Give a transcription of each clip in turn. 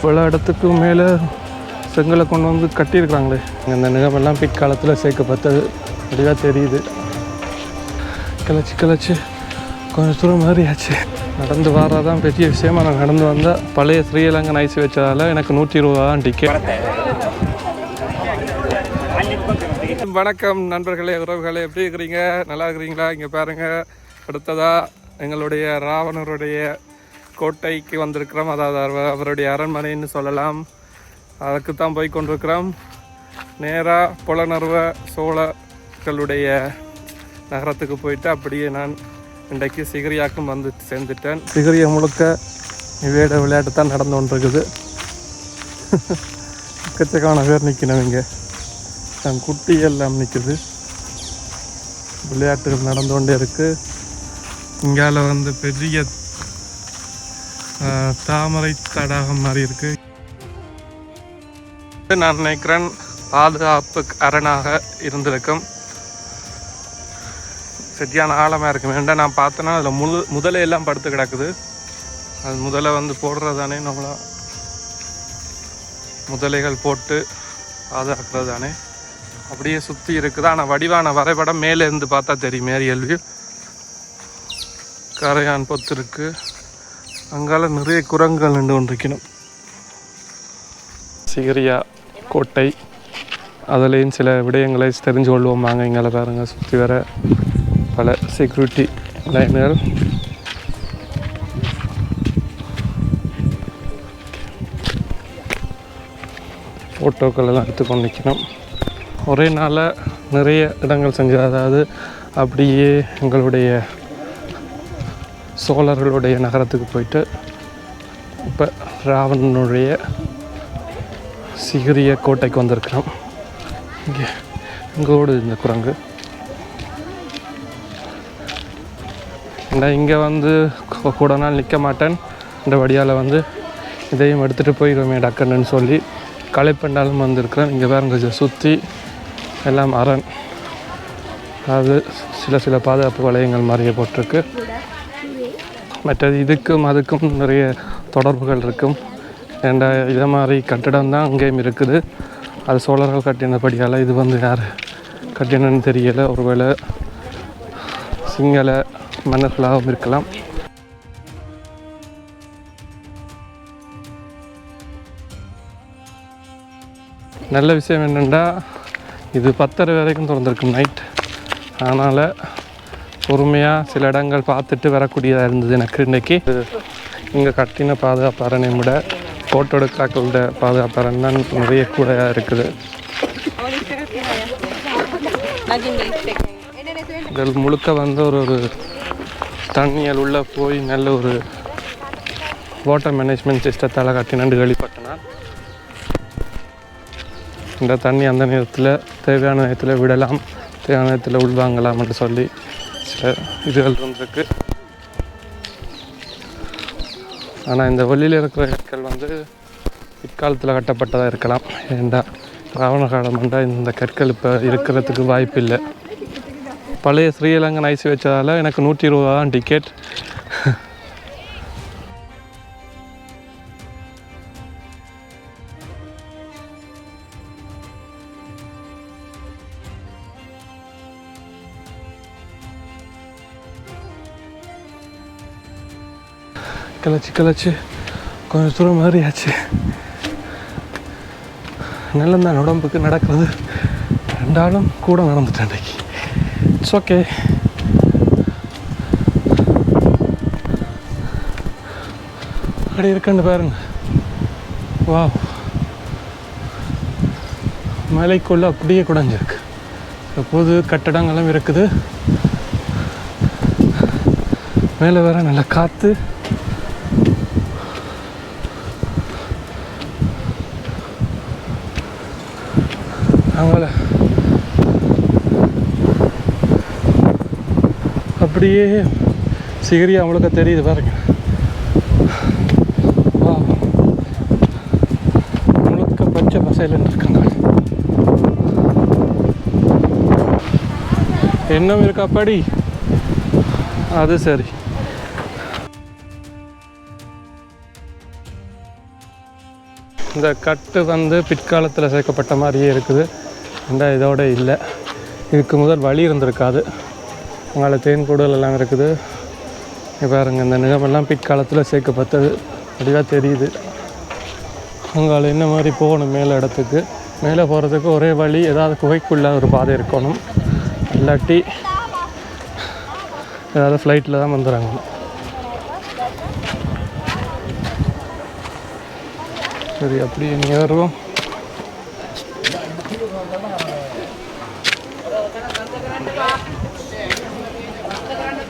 இவ்வளோ இடத்துக்கு மேலே செங்கலை கொண்டு வந்து கட்டியிருக்கிறாங்களே. அந்த நிகமெல்லாம் பிற்காலத்தில் சேர்க்கப்பட்டது. அப்படியாக தெரியுது. கிளச்சி கிளச்சி. கொஞ்சம் தூரம் மாதிரியாச்சு நடந்து வர்றதான் பெரிய விஷயமா நான் நடந்து வந்தால் பழைய ஸ்ரீலங்கன் ஐஸ் வச்சதால் எனக்கு நூற்றி இருபது தான் டிக்கெட் வணக்கம் நண்பர்களே உறவுகளே எப்படி இருக்கிறீங்க? நல்லா இருக்கிறீங்களா? இங்கே பாருங்கள் அடுத்ததாக எங்களுடைய ராவணருடைய கோட்டைக்கு வந்திருக்கிறோம். அதாவது அவருடைய அரண்மனைன்னு சொல்லலாம். அதுக்கு தான் போய் கொண்டிருக்கிறோம். நேராக புலனர்வ சோழர்களுடைய நகரத்துக்கு போயிட்டு அப்படியே நான் இன்றைக்கு சிகரியாக்கும் வந்து சேர்ந்துட்டேன். சிகிரியை முழுக்க இவையோட விளையாட்டு தான் நடந்து கொண்டிருக்குது. எக்கச்சக்கான பேர் நிற்கணும் இங்கே. தன் குட்டி எல்லாம் நிற்குது விளையாட்டுகள் நடந்து கொண்டே இருக்குது இங்கால வந்து பெரிய தாமரை தடாகம் மாதிரி இருக்கு. நான் நினைக்கிறேன் பாதுகாப்பு அரணாக இருந்திருக்கும். சரியான ஆழமாக இருக்கும் வேண்டாம் நான் பார்த்தேன்னா அதில் முது முதலை எல்லாம் படுத்து கிடக்குது. அது முதலை வந்து போடுறதானே நம்மளா. முதலைகள் போட்டு பாதுகாக்கிறது தானே அப்படியே சுற்றி இருக்குது? ஆனால் வடிவான வரைபடம் மேலே இருந்து பார்த்தா தெரியும். மேரியல்வியூ கரையான் பொத்து இருக்குது அங்கால நிறைய குரங்குகள் நின்று கொண்டிருக்கணும். சிகரியா கோட்டை அதுலேயும் சில விடயங்களை தெரிஞ்சு கொள்வோம். வாங்க இங்கே பாருங்க சுற்றி வர பல செக்யூரிட்டி லைன்கள் ஃபோட்டோக்கள் எல்லாம் எடுத்துக்கொண்டு நிற்கணும் ஒரே நாளில் நிறைய இடங்கள் செஞ்சு அதாவது அப்படியே எங்களுடைய சோழர்களுடைய நகரத்துக்கு போயிட்டு இப்போ ராவணனுடைய சிகிரிய கோட்டைக்கு வந்திருக்கிறோம். இங்கே இங்கே ஓடுது இந்த குரங்கு. நான் இங்கே வந்து கூட நாள் நிற்க மாட்டேன். இந்த வடியால் வந்து இதையும் எடுத்துகிட்டு போயிடுவேன் டக்குன்னு சொல்லி. களைப்பண்டாலும் வந்திருக்கிறேன். இங்கே பாருங்க சுற்றி எல்லாம் அரண். அது சில சில பாதுகாப்பு வளையங்கள் மாதிரியே போட்டிருக்கு. மற்றது இதுக்கும் அதுக்கும் நிறைய தொடர்புகள் இருக்கும். ஏண்டா இதை மாதிரி கட்டிடம் தான் அங்கேயும் இருக்குது. அது சோழர்கள் கட்டினபடியால் இது வந்து யார் கட்டினன்னு தெரியலை. ஒருவேளை சிங்கள மன்னர்களாகவும் இருக்கலாம். நல்ல விஷயம் என்னென்னா இது பத்தரை வரைக்கும் திறந்திருக்கும் நைட் அதனால் பொறுமையாக சில இடங்கள் பார்த்துட்டு வரக்கூடியதாக இருந்தது எனக்கு இன்றைக்கி இங்கே கட்டின பாதுகாப்பு அரணை விட ஃபோட்டோ எடுக்காக்களோட பாதுகாப்பு அரண் தான் நிறைய கூட இருக்குது. இதில் முழுக்க வந்து ஒரு ஒரு தண்ணியல் உள்ளே போய் நல்ல ஒரு வாட்டர் மேனேஜ்மெண்ட் சிஸ்டத்தால் கட்டினண்டு கேள்விப்பட்டேன் இந்த தண்ணி அந்த நேரத்தில் தேவையான நேரத்தில் விடலாம் தேவையான நேரத்தில் உள்வாங்கலாம் என்று சொல்லி இதுகள் இருந்திருக்கு. ஆனால் இந்த வெளியில் இருக்கிற கற்கள் வந்து பிற்காலத்தில் கட்டப்பட்டதாக இருக்கலாம். ஏண்டா ராவண காலம் இந்த கற்கள் இப்போ இருக்கிறதுக்கு வாய்ப்பு இல்லை பழைய ஸ்ரீலங்கன் ஐசி வச்சதால் எனக்கு நூற்றி இருபது தான் டிக்கெட் கிளச்சி கிளச்சி. கொஞ்சம் தூரம் மாறியாச்சு. நல்லந்தான் உடம்புக்கு நடக்கிறது. ரெண்டாலும் கூட நடந்துட்டேன் அன்றைக்கி இட்ஸ் ஓகே அப்படி இருக்குன்னு பாருங்க. வா மலைக்குள்ள அப்படியே குடஞ்சிருக்கு. புது கட்டடங்களும் இருக்குது. மேலே வேற நல்ல காற்று. அவங்கள. அப்படியே சிகரி அவங்களுக்கு தெரியுது பாருங்க. முழுக்க பச்சை பசையில் இருக்காங்க. இன்னும் இருக்கா படி? அது சரி. இந்த கட்டு வந்து பிற்காலத்தில் சேர்க்கப்பட்ட மாதிரியே இருக்குது. இந்த இதோடு இல்லை. இதுக்கு முதல் வழி இருந்திருக்காது. அங்கே தேன் கூடுதல் எல்லாம் இருக்குது. இங்க பாருங்க இந்த நிலமெல்லாம் பிற்காலத்தில் சேர்க்கப்பட்டது. அப்படிதான் தெரியுது. அங்கால என்ன மாதிரி போகணும் மேலே இடத்துக்கு? மேலே போகிறதுக்கு ஒரே வழி ஏதாவது குகைக்குள்ள ஒரு பாதை இருக்கணும். இல்லாட்டி ஏதாவது ஃப்ளைட்டில் தான் வந்துடுறாங்க சரி அப்படி நேரம்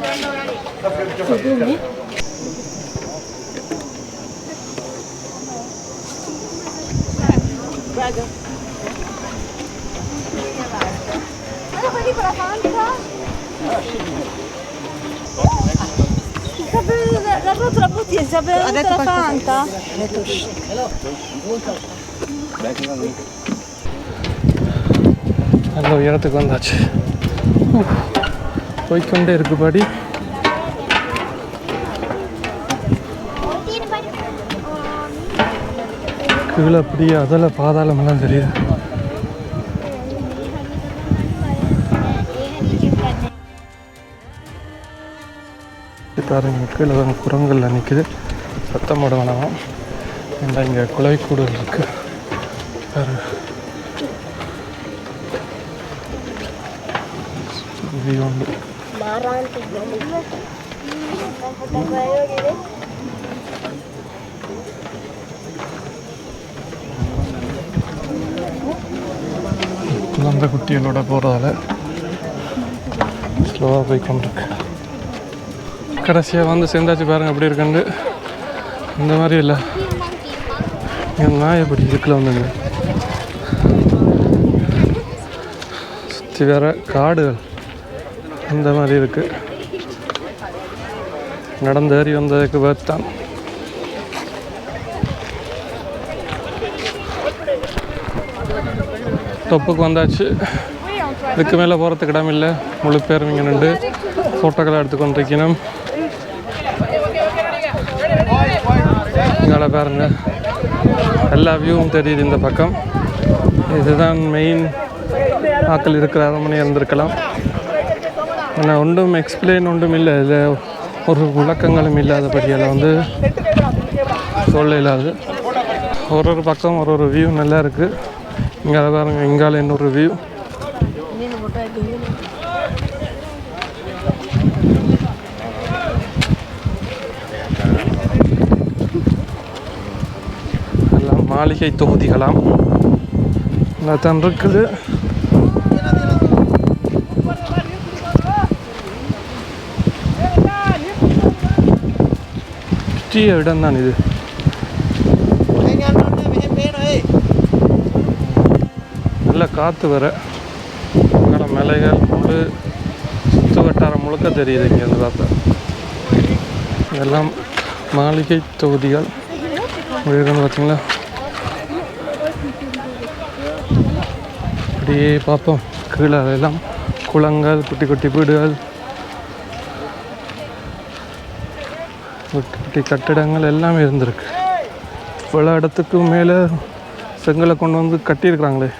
Ogólnie? Uwaga. Ale pani brabanka? Zabrano la bottiglia, zabrano la fanta. Allora, io non ti contaci. Poi con l'ergo, pari. கீழே அப்படியே அதில் பாதாளமெல்லாம் தெரியுது. இது பாருங்க கீழே தான் குரங்கள்ல நிற்குது சத்தம் போட வேணாம். ஏன்னா இங்கே குலைக்கூடல் இருக்கு? பாரு இது உண்டு குழந்தை குட்டிகளோட போகிறதால ஸ்லோவாக போய் கொண்டிருக்கு. கடைசியாக வந்து சேர்ந்தாச்சு பாருங்கள் அப்படி இருக்குன்னு. இந்த மாதிரி இல்லை. என் நாய் எப்படி இருக்குல்ல வந்துங்க சுற்றி வேற காடுகள். இந்த மாதிரி இருக்குது நடந்து ஏறி வந்ததுக்கு பார்த்தான் தொப்புக்கு வந்தாச்சு. இதுக்கு மேலே போகிறதுக்கு இடம் இல்லை. முழு பேர் இங்கே நின்று ஃபோட்டோக்களை எடுத்துக்கொண்டிருக்கணும் இங்கே பாருங்க. எல்லா வியூவும் தெரியுது இந்த பக்கம். இதுதான் மெயின் ஆக்கள் இருக்கிற அரண்மனை இருந்திருக்கலாம். ஆனால் ஒன்றும் எக்ஸ்பிளைன் ஒன்றும் இல்லை. இதில் ஒரு விளக்கங்களும் இல்லாதபடியால் வந்து சொல்ல இல்லாது ஒரு ஒரு பக்கம் ஒரு ஒரு வியூ நல்லா இருக்குது இங்கே பாருங்க இங்கால இன்னொரு வியூ எல்லாம் மாளிகை தொகுதிகளாம். தான் இருக்குது. சுற்றிய இடம் தான் இது நல்ல காற்று வர மலைகள் முழு சுற்று வட்டாரம் முழுக்க தெரியுது இங்கேருந்து பார்த்தா. இதெல்லாம் மாளிகை தொகுதிகள். இப்படி இருக்குன்னு பார்த்தீங்களா அப்படியே பார்ப்போம். கீழே அதெல்லாம் குளங்கள் குட்டி குட்டி வீடுகள். குட்டி குட்டி கட்டிடங்கள் எல்லாமே இருந்திருக்கு. இவ்வளோ இடத்துக்கு மேலே செங்கலை கொண்டு வந்து கட்டியிருக்கிறாங்களே.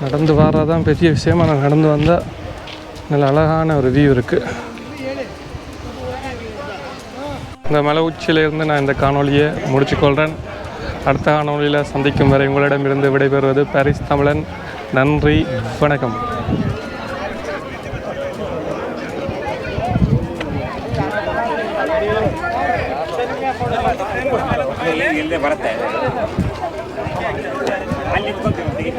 நடந்து வர்றதான் பெரிய விஷயமாக நான் நடந்து வந்தால் நல்ல அழகான ஒரு வியூ இருக்குது இந்த மலை உச்சியிலேருந்து நான் இந்த காணொளியை முடிச்சுக்கொள்கிறேன் அடுத்த காணொளியில் சந்திக்கும் வரை உங்களிடமிருந்து விடைபெறுவது பாரிஸ் தமிழன். நன்றி வணக்கம். ಇಲ್ಲದೆ ಬರುತ್ತೆ? ಅಲ್ಲಿ